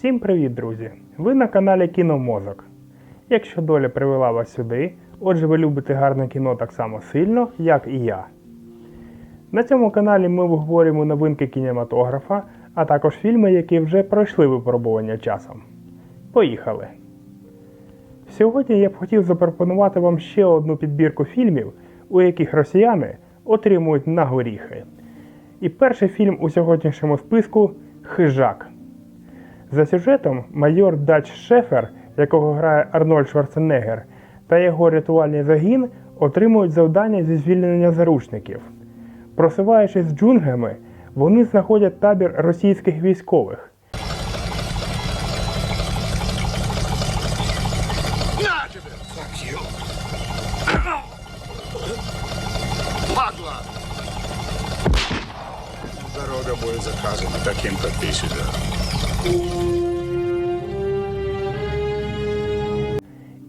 Всім привіт, друзі! Ви на каналі Кіномозок. Якщо доля привела вас сюди, отже, ви любите гарне кіно так само сильно, як і я. На цьому каналі ми обговорюємо новинки кінематографа, а також фільми, які вже пройшли випробування часом. Поїхали! Сьогодні я б хотів запропонувати вам ще одну підбірку фільмів, у яких росіяни отримують на горіхи. І перший фільм у сьогоднішньому списку Хижак. За сюжетом майор Дач Шефер, якого грає Арнольд Шварценеггер, та його рятувальний загін отримують завдання зі звільнення заручників. Просуваючись джунглями, вони знаходять табір російських військових.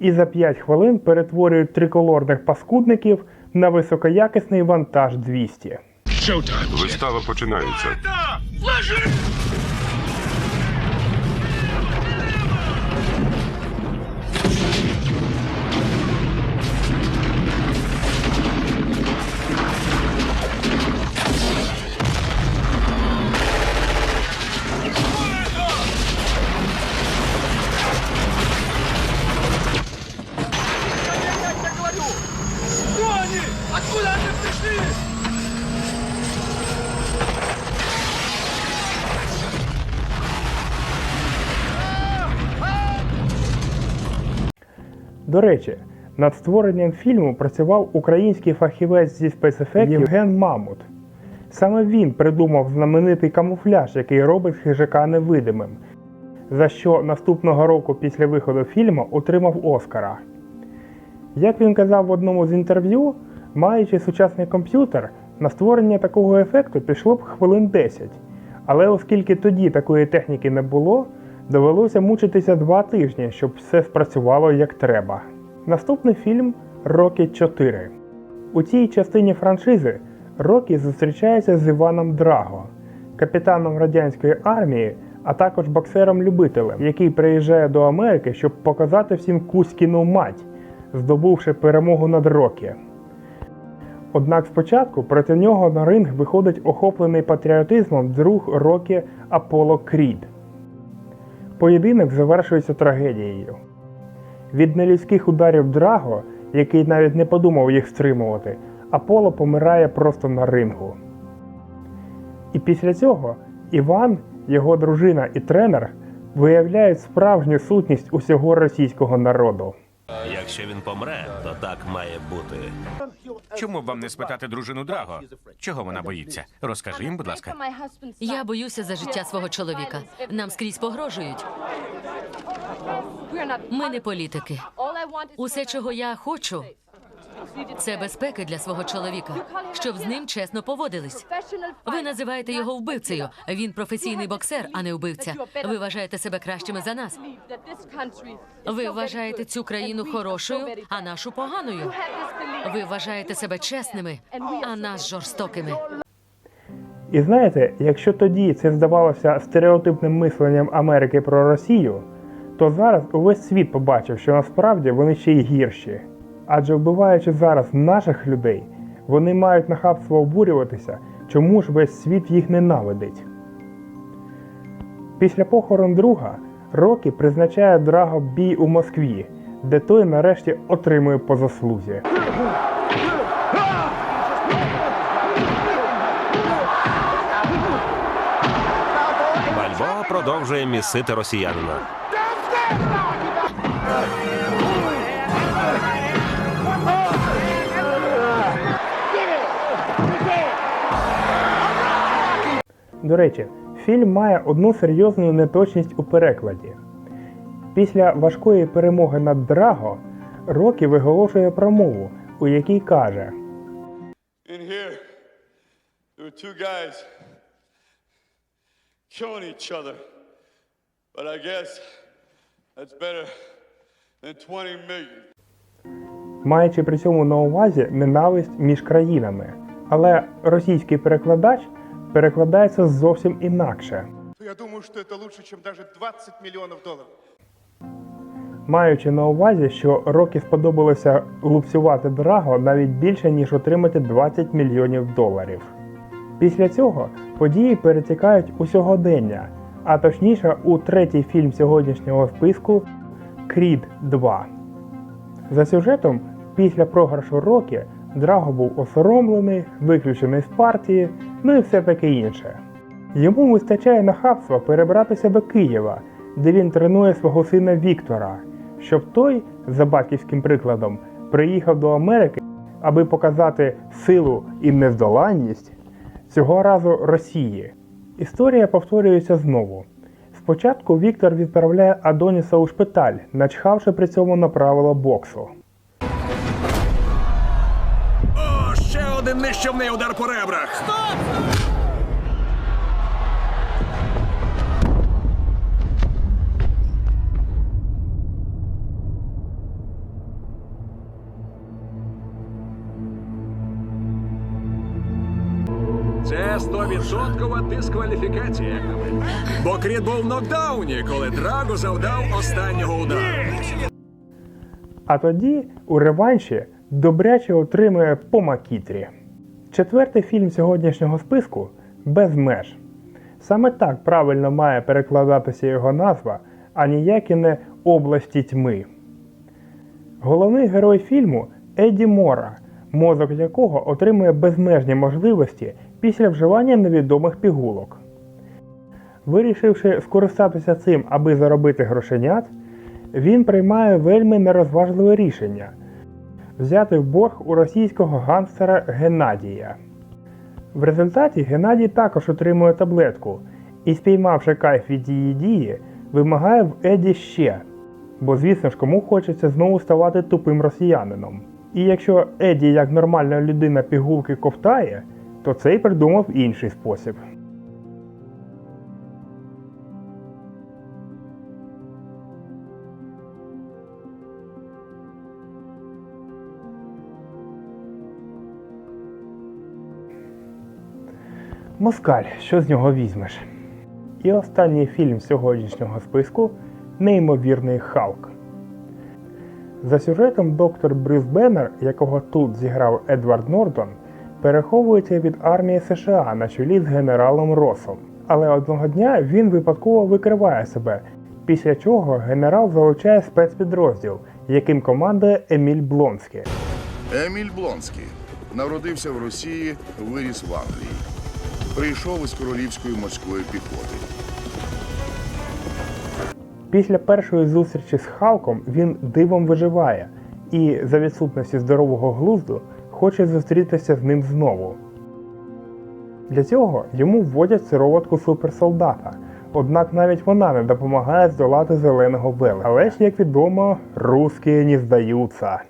І за 5 хвилин перетворюють триколорних паскудників на високоякісний вантаж 200. Вистава починається. До речі, над створенням фільму працював український фахівець зі спецефектів Євген Мамут. Саме він придумав знаменитий камуфляж, який робить хижака невидимим, за що наступного року після виходу фільму отримав Оскара. Як він казав в одному з інтерв'ю, маючи сучасний комп'ютер, на створення такого ефекту пішло б хвилин 10. Але оскільки тоді такої техніки не було, довелося мучитися два тижні, щоб все спрацювало як треба. Наступний фільм Рокі 4. У цій частині франшизи Рокі зустрічається з Іваном Драго, капітаном радянської армії, а також боксером-любителем, який приїжджає до Америки, щоб показати всім Кузькіну мать, здобувши перемогу над Рокі. Однак спочатку проти нього на ринг виходить охоплений патріотизмом друг Рокі Аполло Крід. Поєдинок завершується трагедією. Від нелюдських ударів Драго, який навіть не подумав їх стримувати, Аполло помирає просто на рингу. І після цього Іван, його дружина і тренер виявляють справжню сутність усього російського народу. Якщо він помре, то так має бути. Чому б вам не спитати дружину Драго? Чого вона боїться? Розкажи їм, будь ласка. Я боюся за життя свого чоловіка. Нам скрізь погрожують. Ми не політики. Усе, чого я хочу, це безпеки для свого чоловіка, щоб з ним чесно поводились. Ви називаєте його вбивцею. Він професійний боксер, а не вбивця. Ви вважаєте себе кращими за нас. Ви вважаєте цю країну хорошою, а нашу поганою. Ви вважаєте себе чесними, а нас жорстокими. І знаєте, якщо тоді це здавалося стереотипним мисленням Америки про Росію, то зараз увесь світ побачив, що насправді вони ще й гірші. Адже вбиваючи зараз наших людей, вони мають нахабство обурюватися, чому ж весь світ їх ненавидить. Після похорон друга Рокі призначає Драго бій у Москві, де той нарешті отримує по заслузі. Бальбоа продовжує місити росіянина. До речі, фільм має одну серйозну неточність у перекладі. Після важкої перемоги над Драго Рокі виголошує промову, у якій каже: In here, there were two guys killing each other. But I guess that's better than 20 million. маючи при цьому на увазі ненависть між країнами. Але російський перекладач перекладається зовсім інакше. Я думаю, что это лучше, чем даже 20 миллионов долларов. Маючи на увазі, що Рокі сподобалося лупцювати Драго навіть більше, ніж отримати 20 мільйонів доларів. Після цього події перетікають у сьогодення, а точніше у третій фільм сьогоднішнього списку Крід 2. За сюжетом, після програшу Рокі, Драго був осоромлений, виключений з партії, ну і все таке інше. Йому вистачає нахабства перебратися до Києва, де він тренує свого сина Віктора, щоб той, за батьківським прикладом, приїхав до Америки, аби показати силу і нездоланність цього разу Росії. Історія повторюється знову. Спочатку Віктор відправляє Адоніса у шпиталь, начхавши при цьому на правила боксу. Один нищівний удар по ребрах. Це стовідсоткова дискваліфікація. Бо Кріт був в нокдауні, коли Драго завдав останнього удару. А тоді у реванші добряче отримує по макітрі. Четвертий фільм сьогоднішнього списку без меж. Саме так правильно має перекладатися його назва, а ніякі не області тьми. Головний герой фільму Едді Мора, мозок якого отримує безмежні можливості після вживання невідомих пігулок. Вирішивши скористатися цим, аби заробити грошенят, він приймає вельми нерозважливе рішення взяти в борг у російського гангстера Геннадія. В результаті Геннадій також отримує таблетку і, спіймавши кайф від її дії, вимагає в Еді ще, бо звісно ж кому хочеться знову ставати тупим росіянином. І якщо Еді як нормальна людина пігулки ковтає, то цей придумав інший спосіб. Москаль, що з нього візьмеш? І останній фільм сьогоднішнього списку Неймовірний Халк. За сюжетом доктор Брюс Беннер, якого тут зіграв Едвард Нортон, переховується від армії США на чолі з генералом Росом. Але одного дня він випадково викриває себе, після чого генерал залучає спецпідрозділ, яким командує Еміль Блонський. Еміль Блонський народився в Росії, виріс в Англії. Прийшов із королівської морської піхоти. Після першої зустрічі з Халком він дивом виживає і, за відсутності здорового глузду, хоче зустрітися з ним знову. Для цього йому вводять сироватку суперсолдата, однак навіть вона не допомагає здолати зеленого вела. Але ж, як відомо, русські не здаються.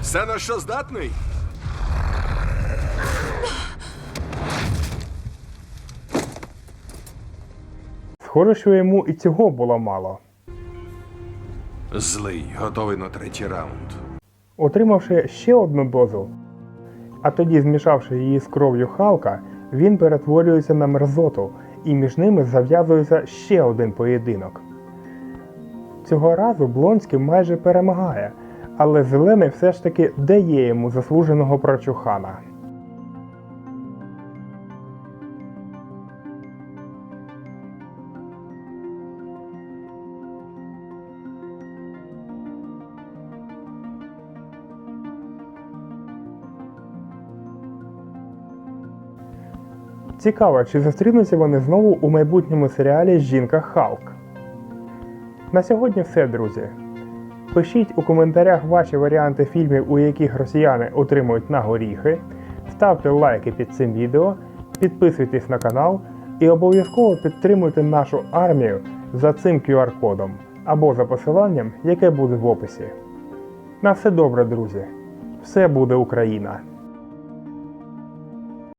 Все на що здатний? Схоже, що йому і цього було мало. Злий, готовий на третій раунд. Отримавши ще одну дозу, а тоді змішавши її з кров'ю Халка, він перетворюється на мерзоту, і між ними зав'язується ще один поєдинок. Цього разу Блонський майже перемагає, але зелений все ж таки дає йому заслуженого прочухана. Цікаво, чи зустрінуться вони знову у майбутньому серіалі Жінка Халк. На сьогодні все, друзі. Пишіть у коментарях ваші варіанти фільмів, у яких росіяни отримують на горіхи. Ставте лайки під цим відео, підписуйтесь на канал і обов'язково підтримуйте нашу армію за цим QR-кодом або за посиланням, яке буде в описі. На все добре, друзі! Все буде Україна!